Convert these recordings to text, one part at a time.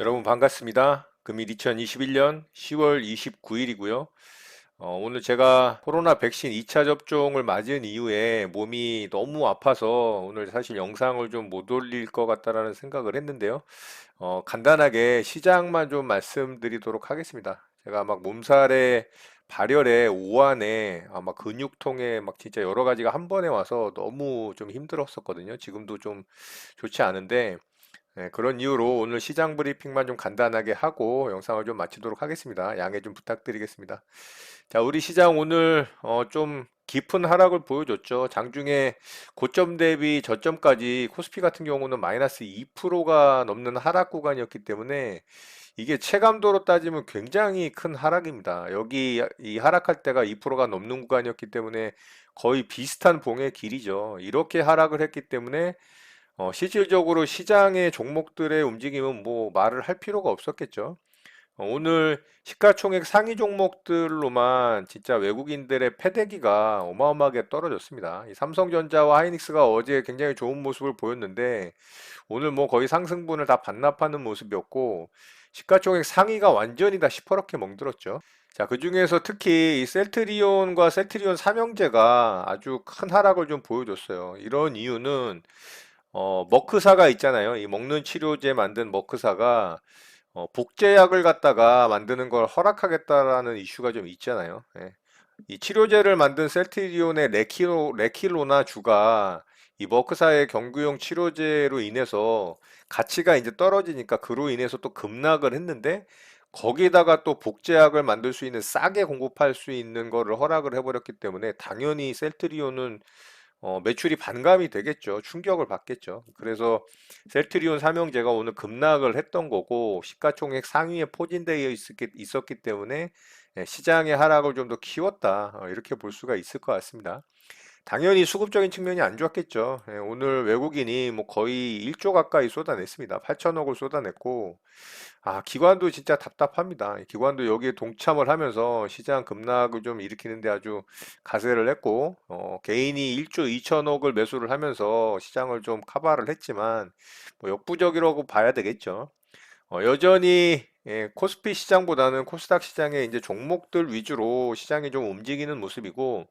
여러분 반갑습니다. 금일 2021년 10월 29일이고요. 오늘 제가 코로나 백신 2차 접종을 맞은 이후에 몸이 너무 아파서 오늘 사실 영상을 좀 못 올릴 것 같다라는 생각을 했는데요. 어, 간단하게 시작만 좀 말씀드리도록 하겠습니다. 제가 막 몸살에 발열에 오한에 아마 근육통에 막 진짜 여러 가지가 한 번에 와서 너무 좀 힘들었었거든요. 지금도 좀 좋지 않은데 네, 그런 이유로 오늘 시장 브리핑만 좀 간단하게 하고 영상을 좀 마치도록 하겠습니다. 양해 좀 부탁드리겠습니다. 자, 우리 시장 오늘 어, 좀 깊은 하락을 보여줬죠. 장중에 고점 대비 저점까지 코스피 같은 경우는 마이너스 2%가 넘는 하락 구간이었기 때문에 이게 체감도로 따지면 굉장히 큰 하락입니다. 여기 이 하락할 때가 2%가 넘는 구간이었기 때문에 거의 비슷한 봉의 길이죠. 이렇게 하락을 했기 때문에 어, 실질적으로 시장의 종목들의 움직임은 뭐 말을 할 필요가 없었겠죠. 어, 오늘 시가총액 상위 종목들로만 진짜 외국인들의 패대기가 어마어마하게 떨어졌습니다. 이 삼성전자와 하이닉스가 어제 굉장히 좋은 모습을 보였는데 오늘 뭐 거의 상승분을 다 반납하는 모습이었고 시가총액 상위가 완전히 다 시퍼렇게 멍들었죠. 자, 그 중에서 특히 이 셀트리온과 셀트리온 삼형제가 아주 큰 하락을 좀 보여줬어요. 이런 이유는 어, 머크사가 있잖아요. 이 먹는 치료제 만든 머크사가 어, 복제약을 갖다가 만드는 걸 허락하겠다라는 이슈가 좀 있잖아요. 예. 이 치료제를 만든 셀트리온의 레키로, 레킬로나 주가 이 머크사의 경구용 치료제로 인해서 가치가 이제 떨어지니까 그로 인해서 또 급락을 했는데 거기다가 또 복제약을 만들 수 있는 싸게 공급할 수 있는 거를 허락을 해버렸기 때문에 당연히 셀트리온은 어, 매출이 반감이 되겠죠. 충격을 받겠죠. 그래서 셀트리온 삼형제가 오늘 급락을 했던 거고 시가총액 상위에 포진되어 있었기, 있었기 때문에 예, 시장의 하락을 좀 더 키웠다. 어, 이렇게 볼 수가 있을 것 같습니다. 당연히 수급적인 측면이 안 좋았겠죠. 예, 오늘 외국인이 뭐 거의 1조 가까이 쏟아냈습니다. 8천억을 쏟아냈고, 아, 기관도 진짜 답답합니다. 기관도 여기에 동참을 하면서 시장 급락을 좀 일으키는데 아주 가세를 했고, 어, 개인이 1조 2천억을 매수를 하면서 시장을 좀 커버를 했지만, 뭐 역부족이라고 봐야 되겠죠. 어, 여전히 예, 코스피 시장보다는 코스닥 시장의 이제 종목들 위주로 시장이 좀 움직이는 모습이고,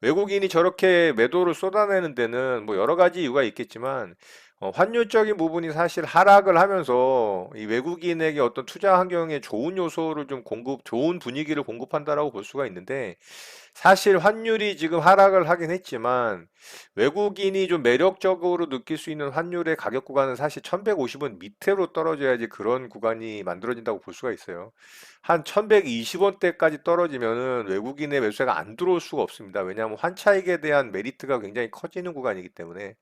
외국인이 저렇게 매도를 쏟아내는 데는 뭐 여러 가지 이유가 있겠지만 어, 환율적인 부분이 사실 하락을 하면서 이 외국인에게 어떤 투자 환경에 좋은 요소를 좀 공급, 좋은 분위기를 공급한다라고 볼 수가 있는데 사실 환율이 지금 하락을 하긴 했지만 외국인이 좀 매력적으로 느낄 수 있는 환율의 가격 구간은 사실 1150원 밑으로 떨어져야지 그런 구간이 만들어진다고 볼 수가 있어요. 한 1120원대까지 떨어지면은 외국인의 매수세가 안 들어올 수가 없습니다. 왜냐하면 환차익에 대한 메리트가 굉장히 커지는 구간이기 때문에.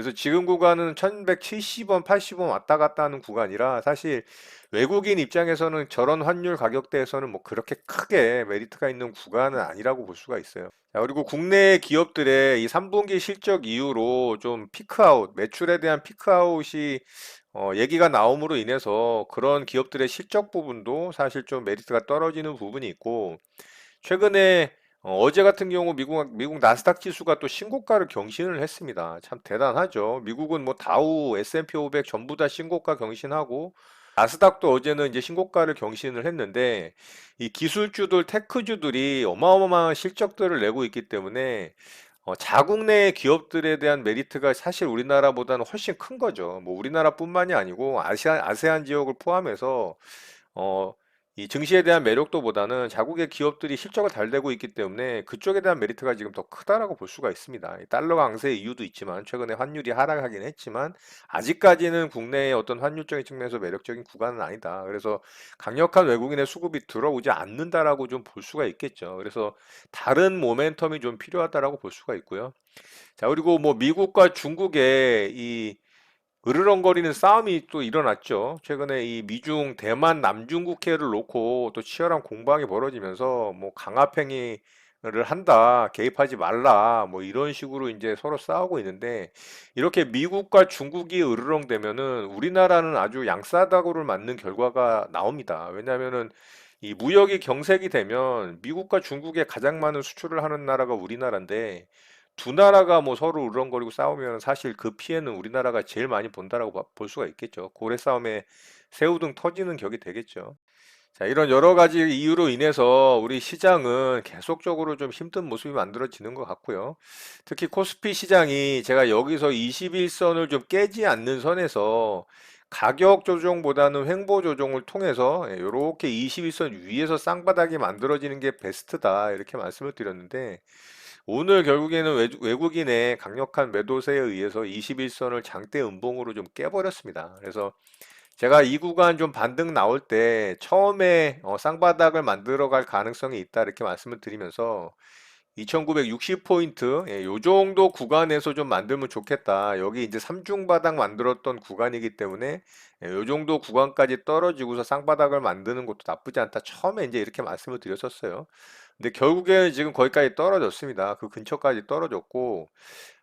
그래서 지금 구간은 1170원, 80원 왔다 갔다 하는 구간이라 사실 외국인 입장에서는 저런 환율 가격대에서는 뭐 그렇게 크게 메리트가 있는 구간은 아니라고 볼 수가 있어요. 자, 그리고 국내 기업들의 이 3분기 실적 이후로 좀 피크아웃, 매출에 대한 피크아웃이 어, 얘기가 나옴으로 인해서 그런 기업들의 실적 부분도 사실 좀 메리트가 떨어지는 부분이 있고 최근에 어, 제 같은 경우 미국 미국 나스닥 지수가 또 신고가를 경신을 했습니다. 참 대단하죠. 미국은 뭐 다우, S&P 500 전부 다 신고가 경신하고 나스닥도 어제는 이제 신고가를 경신을 했는데 이 기술주들, 테크주들이 어마어마한 실적들을 내고 있기 때문에 어, 자국 내 기업들에 대한 메리트가 사실 우리나라보다는 훨씬 큰 거죠. 뭐 우리나라뿐만이 아니고 아시아, 아세안 지역을 포함해서 어, 이 증시에 대한 매력도보다는 자국의 기업들이 실적을 잘 내고 있기 때문에 그쪽에 대한 메리트가 지금 더 크다라고 볼 수가 있습니다. 달러 강세의 이유도 있지만 최근에 환율이 하락하긴 했지만 아직까지는 국내의 어떤 환율적인 측면에서 매력적인 구간은 아니다. 그래서 강력한 외국인의 수급이 들어오지 않는다라고 좀 볼 수가 있겠죠. 그래서 다른 모멘텀이 좀 필요하다라고 볼 수가 있고요. 자, 그리고 뭐 미국과 중국의 이 으르렁거리는 싸움이 또 일어났죠. 최근에 이 미중 대만 남중 국해를 놓고 또 치열한 공방이 벌어지면서 뭐 강압행위 를 한다, 개입하지 말라, 뭐 이런 식으로 이제 서로 싸우고 있는데 이렇게 미국과 중국이 으르렁대면은 우리나라는 아주 양싸다구를 맞는 결과가 나옵니다. 왜냐하면은 이 무역이 경색이 되면 미국과 중국에 가장 많은 수출을 하는 나라가 우리나라인데 두 나라가 뭐 서로 우렁거리고 싸우면 사실 그 피해는 우리나라가 제일 많이 본다라고 봐- 볼 수가 있겠죠. 고래 싸움에 새우등 터지는 격이 되겠죠. 자, 이런 여러 가지 이유로 인해서 우리 시장은 계속적으로 좀 힘든 모습이 만들어지는 것 같고요. 특히 코스피 시장이 제가 여기서 21선을 좀 깨지 않는 선에서 가격 조정보다는 횡보 조정을 통해서 이렇게 21선 위에서 쌍바닥이 만들어지는 게 베스트다 이렇게 말씀을 드렸는데 오늘 결국에는 외- 외국 인의 강력한 매도세에 의해서 21선을 장대 음봉으로 좀 깨버렸습니다. 그래서 제가 이 구간 좀 반등 나올 때 처음에 어, 쌍바닥을 만들어 갈 가능성이 있다 이렇게 말씀을 드리면서 2960포인트 예, 요 정도 구간에서 좀 만들면 좋겠다. 여기 이제 삼중바닥 만들었던 구간이기 때문에 예, 요 정도 구간까지 떨어지고서 쌍바닥을 만드는 것도 나쁘지 않다. 처음에 이제 이렇게 말씀을 드렸었어요. 근데 결국에는 지금 거기까지 떨어졌습니다. 그 근처까지 떨어졌고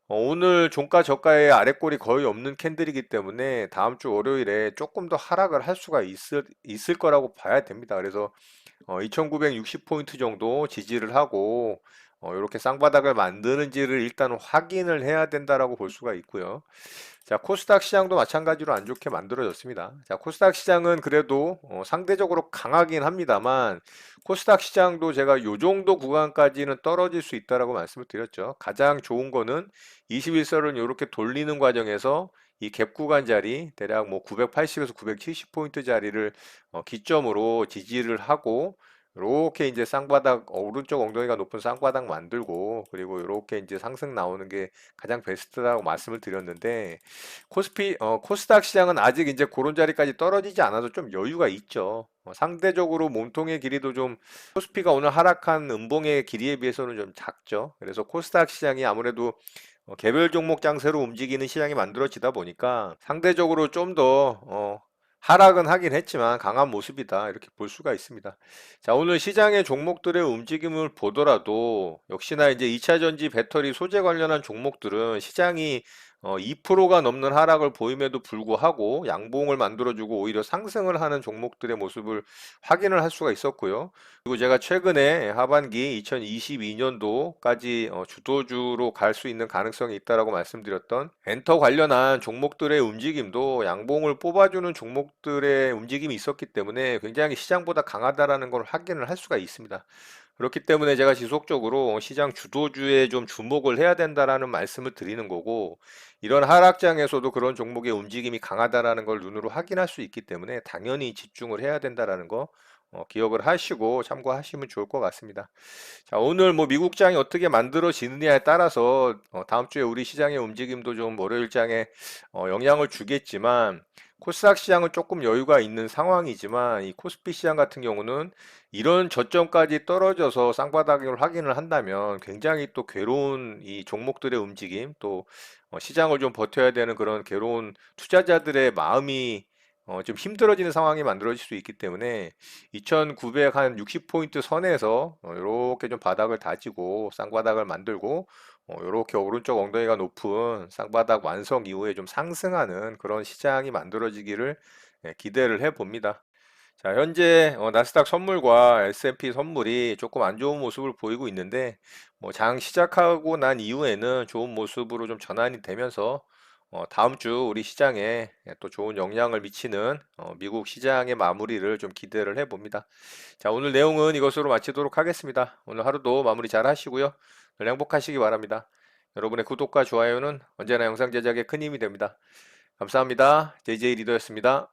어, 오늘 종가 저가의 아랫골이 거의 없는 캔들이기 때문에 다음 주 월요일에 조금 더 하락을 할 수가 있을, 있을 거라고 봐야 됩니다. 그래서 어, 2960포인트 정도 지지를 하고 어, 이렇게 쌍바닥을 만드는지를 일단 확인을 해야 된다라고 볼 수가 있고요. 자, 코스닥 시장도 마찬가지로 안 좋게 만들어졌습니다. 자, 코스닥 시장은 그래도 어, 상대적으로 강하긴 합니다만 코스닥 시장도 제가 요 정도 구간까지는 떨어질 수 있다라고 말씀을 드렸죠. 가장 좋은 거는 21선을 이렇게 돌리는 과정에서 이 갭 구간 자리 대략 뭐 980에서 970 포인트 자리를 어, 기점으로 지지를 하고 이렇게 이제 쌍바닥 어, 오른쪽 엉덩이가 높은 쌍바닥 만들고 그리고 이렇게 이제 상승 나오는 게 가장 베스트라고 말씀을 드렸는데 코스피 어, 코스닥 시장은 아직 이제 그런 자리까지 떨어지지 않아도 좀 여유가 있죠. 어, 상대적으로 몸통의 길이도 좀 코스피가 오늘 하락한 음봉의 길이에 비해서는 좀 작죠. 그래서 코스닥 시장이 아무래도 어, 개별 종목 장세로 움직이는 시장이 만들어지다 보니까 상대적으로 좀더 어, 하락은 하긴 했지만 강한 모습이다 이렇게 볼 수가 있습니다. 자 오늘 시장의 종목들의 움직임을 보더라도 역시나 이제 2차 전지 배터리 소재 관련한 종목들은 시장이 어, 2%가 넘는 하락을 보임에도 불구하고 양봉을 만들어주고 오히려 상승을 하는 종목들의 모습을 확인을 할 수가 있었고요. 그리고 제가 최근에 하반기 2022년도까지 어, 주도주로 갈 수 있는 가능성이 있다라고 말씀드렸던 엔터 관련한 종목들의 움직임도 양봉을 뽑아주는 종목들의 움직임이 있었기 때문에 굉장히 시장보다 강하다라는 걸 확인을 할 수가 있습니다. 그렇기 때문에 제가 지속적으로 시장 주도주에 좀 주목을 해야 된다라는 말씀을 드리는 거고 이런 하락장에서도 그런 종목의 움직임이 강하다라는 걸 눈으로 확인할 수 있기 때문에 당연히 집중을 해야 된다라는 거 어, 기억을 하시고 참고하시면 좋을 것 같습니다. 자, 오늘 뭐 미국장이 어떻게 만들어지느냐에 따라서 어, 다음 주에 우리 시장의 움직임도 좀 월요일장에 어, 영향을 주겠지만 코스닥 시장은 조금 여유가 있는 상황이지만 이 코스피 시장 같은 경우는 이런 저점까지 떨어져서 쌍바닥을 확인을 한다면 굉장히 또 괴로운 이 종목들의 움직임 또 어, 시장을 좀 버텨야 되는 그런 괴로운 투자자들의 마음이 어, 좀 힘들어지는 상황이 만들어질 수 있기 때문에 2960 포인트 선에서 어, 이렇게 좀 바닥을 다지고 쌍바닥을 만들고 어, 이렇게 오른쪽 엉덩이가 높은 쌍바닥 완성 이후에 좀 상승하는 그런 시장이 만들어지기를 예, 기대를 해 봅니다. 자, 현재 어, 나스닥 선물과 S&P 선물이 조금 안 좋은 모습을 보이고 있는데 뭐 장 시작하고 난 이후에는 좋은 모습으로 좀 전환이 되면서 어, 다음 주 우리 시장에 또 좋은 영향을 미치는 어, 미국 시장의 마무리를 좀 기대를 해봅니다. 자, 오늘 내용은 이것으로 마치도록 하겠습니다. 오늘 하루도 마무리 잘 하시고요. 늘 행복하시기 바랍니다. 여러분의 구독과 좋아요는 언제나 영상 제작에 큰 힘이 됩니다. 감사합니다. JJ 리더였습니다.